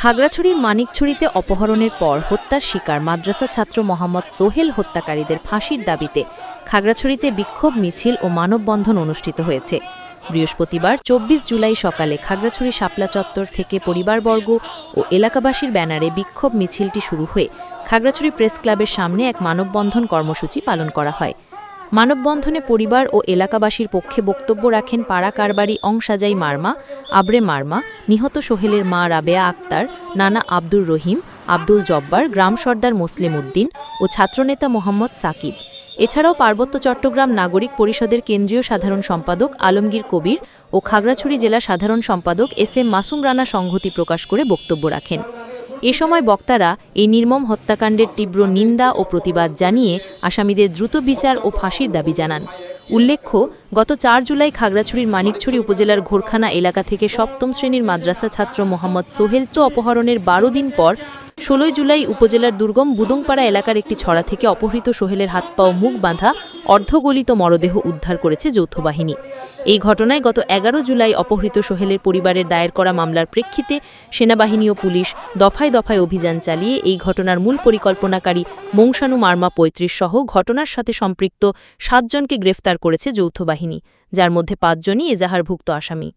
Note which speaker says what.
Speaker 1: খাগড়াছড়ির মানিকছড়িতে অপহরণের পর হত্যার শিকার মাদ্রাসা ছাত্র মোহাম্মদ সোহেল হত্যাকারীদের ফাঁসির দাবিতে খাগড়াছড়িতে বিক্ষোভ, মিছিল ও মানববন্ধন অনুষ্ঠিত হয়েছে। বৃহস্পতিবার চব্বিশ জুলাই সকালে খাগড়াছড়ি শাপলা চত্বর থেকে পরিবারবর্গ ও এলাকাবাসীর ব্যানারে বিক্ষোভ, মিছিলটি শুরু হয়ে খাগড়াছড়ি প্রেস ক্লাবের সামনে এক মানববন্ধন কর্মসূচি পালন করা হয়। মানববন্ধনে পরিবার ও এলাকাবাসীর পক্ষে বক্তব্য রাখেন পাড়া কারবারি অংসাজাই মারমা, আবরে মারমা, নিহত সোহেলের মা রাবেয়া আক্তার, নানা আব্দুর রহিম, আব্দুল জব্বার, গ্রাম সর্দার মুসলিম উদ্দিন ও ছাত্রনেতা মোহাম্মদ সাকিব। এছাড়াও পার্বত্য চট্টগ্রাম নাগরিক পরিষদের কেন্দ্রীয় সাধারণ সম্পাদক আলমগীর কবির ও খাগড়াছড়ি জেলা সাধারণ সম্পাদক এস এম মাসুম রানা সংহতি প্রকাশ করে বক্তব্য রাখেন। এ সময় বক্তারা এই নির্মম হত্যাকাণ্ডের তীব্র নিন্দা ও প্রতিবাদ জানিয়ে আসামিদের দ্রুত বিচার ও ফাঁসির দাবি জানান। উল্লেখ্য, গত চার জুলাই খাগড়াছড়ির মানিকছড়ি উপজেলার ঘোরখানা এলাকা থেকে সপ্তম শ্রেণির মাদ্রাসা ছাত্র মোহাম্মদ সোহেল চো অপহরণের বারো দিন পর ষোলোই জুলাই উপজেলার দুর্গম বুদংপাড়া এলাকার একটি ছড়া থেকে অপহৃত সোহেলের হাত পা ও মুখ বাঁধা অর্ধগলিত মরদেহ উদ্ধার করেছে যৌথ বাহিনী। এই ঘটনায় গত এগারো জুলাই অপহৃত সোহেলের পরিবারের দায়ের করা মামলার প্রেক্ষিতে সেনাবাহিনী ও পুলিশ দফায় দফায় অভিযান চালিয়ে এই ঘটনার মূল পরিকল্পনাকারী মৌসানু মার্মা পঁয়ত্রিশ সহ ঘটনার সাথে সম্পৃক্ত সাতজনকে গ্রেফতার করেছে যৌথ বাহিনী, যার মধ্যে পাঁচজনই এজাহারভুক্ত আসামি।